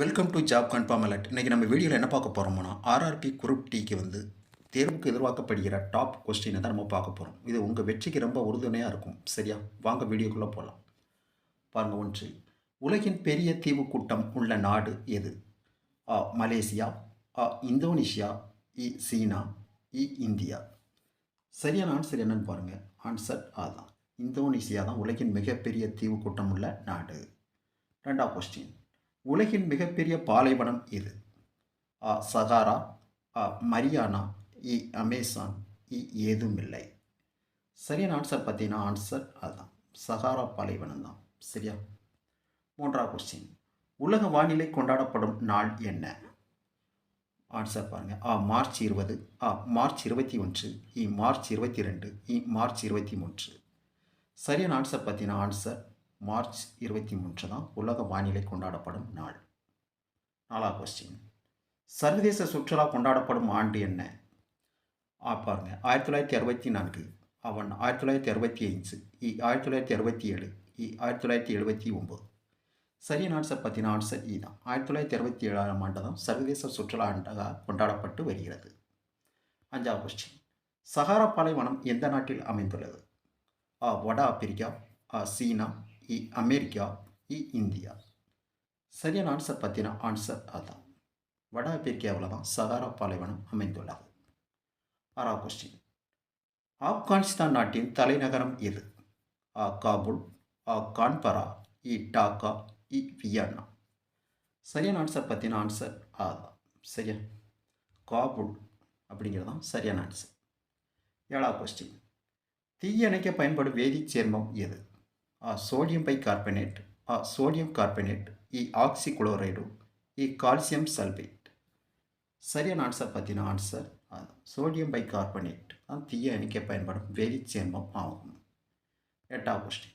Welcome to job confirm alert இன்றைக்கி நம்ம வீடியோவில் என்ன பார்க்க போகிறோம்னா ஆர்ஆர்பி குரூப் டிக்கு வந்து தேர்வுக்கு எதிர்பார்க்கப்படுகிற டாப் கொஸ்டினை தான் நம்ம பார்க்க போகிறோம் இது உங்கள் வெற்றிக்கு ரொம்ப உறுதுணையாக இருக்கும். சரியா? வாங்க வீடியோக்குள்ளே போகலாம் பாருங்கள் ஒன்று உலகின் பெரிய தீவு கூட்டம் உள்ள நாடு எது? ஆ மலேசியா ஆ இந்தோனேஷியா இ சீனா இ இந்தியா. சரியான ஆன்சர் என்னன்னு பாருங்கள் ஆன்சர் அதுதான் இந்தோனேஷியா தான் உலகின் மிகப்பெரிய தீவு கூட்டம் உள்ள நாடு. ரெண்டாவது கொஸ்டின் உலகின் மிகப்பெரிய பாலைவனம் இது ஆ சகாரா ஆ மரியானா இ அமேசான் இ ஏதுமில்லை. சரியான ஆன்சர் பார்த்தீங்கன்னா ஆன்சர் அதுதான். சகாரா பாலைவனம் தான். சரியா? மூன்றாவது கொஸ்டின் உலக வானிலை கொண்டாடப்படும் நாள் என்ன? ஆன்சர் பாருங்கள் ஆ மார்ச் இருபது ஆ மார்ச் இருபத்தி ஒன்று இ மார்ச் இருபத்தி ரெண்டு இ மார்ச் இருபத்தி மூன்று. சரியான ஆன்சர் பார்த்தீங்கன்னா ஆன்சர் மார்ச் இருபத்தி மூன்று தான் உலக வானிலை கொண்டாடப்படும் நாள். நாலாவது கொஸ்டின் சர்வதேச சுற்றுலா கொண்டாடப்படும் ஆண்டு என்ன? ஆ பாருங்க. ஆயிரத்தி தொள்ளாயிரத்தி அறுபத்தி நான்கு. அவன் ஆயிரத்தி தொள்ளாயிரத்தி அறுபத்தி ஐந்து. இ ஆயிரத்தி தொள்ளாயிரத்தி அறுபத்தி ஏழு. இ ஆயிரத்தி தொள்ளாயிரத்தி எழுபத்தி ஒம்பது சரியான ஆன்சர் பார்த்தீங்கன்னா ஆன்சர் இ தான். ஆயிரத்தி தொள்ளாயிரத்தி அறுபத்தி ஏழாம் ஆண்டு தான் சர்வதேச சுற்றுலா ஆண்டாக கொண்டாடப்பட்டு வருகிறது. அஞ்சாவது கொஸ்டின் சஹாரா பாலைவனம் எந்த நாட்டில் அமைந்துள்ளது? ஆ வட ஆப்பிரிக்கா ஆ சீனா இ அமெரிக்கா இ இந்தியா சரியான ஆன்சர் பற்றின ஆன்சர் அதான் வட ஆப்பிரிக்காவில் தான் சகாரா பாலைவனம் அமைந்துள்ளது ஆறாவது கொஸ்டின் ஆப்கானிஸ்தான் நாட்டின் தலைநகரம் எது ஆ காபூல் ஆ கான்பரா இ டாக்கா இ வியன்னா சரியான ஆன்சர் பற்றின ஆன்சர் அதுதான் சரியா காபூல் அப்படிங்கிறது தான் சரியான ஆன்சர் ஏழாவது கொஸ்டின் தீயணைக்க பயன்படும் வேதிச் சேர்மம் எது ஆ சோடியம் பை கார்பனேட் ஆ சோடியம் கார்பனேட் இ ஆக்சி குளோரைடு இ கால்சியம் சல்பேட் சரியான ஆன்சர் பார்த்தீங்கன்னா ஆன்சர் சோடியம் பை கார்பனேட் தான் தீய அணிக்க பயன்படும் வேதி சேர்மம் ஆகும். எட்டாவது கொஸ்டின்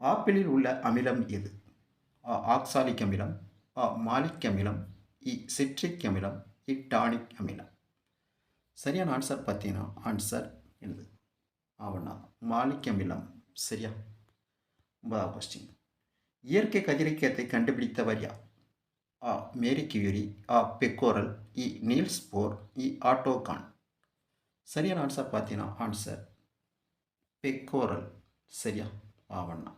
ஆப்பிளில் உள்ள அமிலம் எது? ஆ ஆக்சாலிக் அமிலம் ஆ மாலிக் அமிலம் e இ சிட்ரிக் அமிலம் e இ டானிக் அமிலம். சரியான ஆன்சர் பார்த்தீங்கன்னா ஆன்சர் என்னது? ஆவண்ணா மாலிக் அமிலம். சரியா? ஒன்பதாவது கொஸ்டின் இயற்கை கதிரியக்கத்தை கண்டுபிடித்தவர் யார்? ஆ மேரி கியூரி ஆ பெக்கோரல் இ நீல்ஸ் போர் இ ஆட்டோகான் சரியான ஆன்சர் பார்த்தீங்கன்னா ஆன்சர் பெக்கோரல். சரியா? ஆவண்ணா.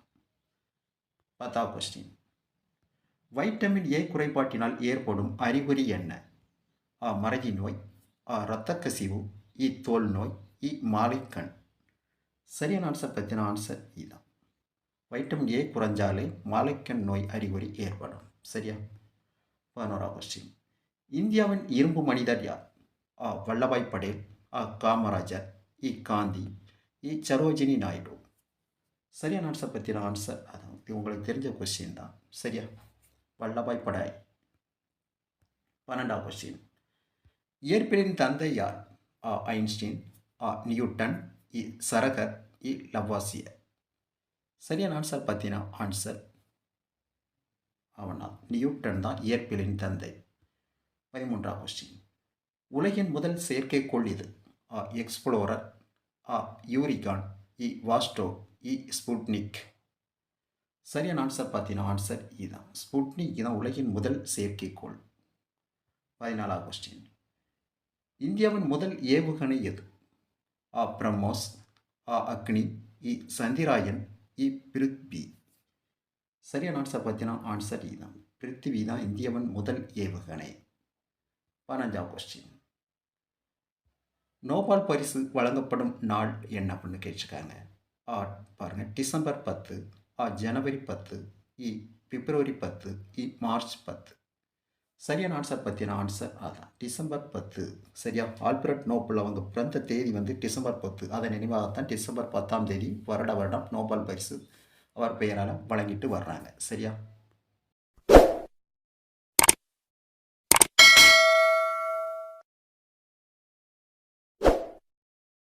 பத்தாவது கொஸ்டின் வைட்டமின் ஏ குறைபாட்டினால் ஏற்படும் அறிகுறி என்ன? ஆ மறதி நோய் ஆ இரத்த கசிவு இ தோல் நோய் இ மாலைக்கண். சரியான ஆன்சர் பற்றின ஆன்சர் இதுதான் வைட்டமின் ஏ குறைஞ்சாலே மாலைக்கண் நோய் அறிகுறி ஏற்படும். சரியா? பதினோரா கொஸ்டின் இந்தியாவின் இரும்பு மனிதர் யார்? ஆ வல்லபாய் படேல் ஆ காமராஜர் இ காந்தி இ சரோஜினி நாயுடு. சரியான ஆன்சர் பற்றின ஆன்சர் அது இது உங்களுக்கு தெரிஞ்ச கொஸ்டின் தான். சரியா? வல்லபாய் படாய் பன்னெண்டாம் கொஸ்டின் இயற்பியலின் தந்தை யார்? ஆ ஐன்ஸ்டீன் ஆ நியூட்டன் இ சரகர் இ லவாசியர் சரியான ஆன்சர் பார்த்தீங்கன்னா ஆன்சர் அவனா நியூட்டன் தான் இயற்பியலின் தந்தை. பதிமூன்றாம் கொஸ்டின் உலகின் முதல் செயற்கைக்கோள் இது ஆ எக்ஸ்ப்ளோரர் ஆ யூரிகான் இ வாஸ்டோ இ ஸ்புட்னிக் சரியான ஆன்சர் பார்த்தீங்கன்னா ஆன்சர் இதுதான் ஸ்புட்னிக் தான் உலகின் முதல் செயற்கைக்கோள். பதினாலாம் கொஸ்டின் இந்தியாவின் முதல் ஏவுகணை எது? ஆ பிரம்மோஸ் ஆ அக்னி இ சந்திராயன் இ பிருத்வி. சரியான ஆன்சர் பார்த்தீங்கன்னா ஆன்சர் இதுதான் பிருத்திவி தான் இந்தியாவின் முதல் ஏவுகணை பதினஞ்சாம் கொஸ்டின் நோபால் பரிசு வழங்கப்படும் நாள் என்ன அப்படின்னு கேட்டிருக்காங்க? ஆ பாருங்கள் டிசம்பர் பத்து ஆ ஜனவரி பத்து இ பிப்ரவரி பத்து இ மார்ச் பத்து. சரியான ஆன்சர் பற்றின ஆன்சர் அதுதான் டிசம்பர் பத்து. சரியா? ஆல்பர்ட் நோபல் அவங்க பிறந்த தேதி வந்து டிசம்பர் பத்து. அதை நினைவாகத்தான் டிசம்பர் பத்தாம் தேதி வருட வருடம் நோபல் பரிசு அவர் பெயரால் வழங்கிட்டு வர்றாங்க. சரியா?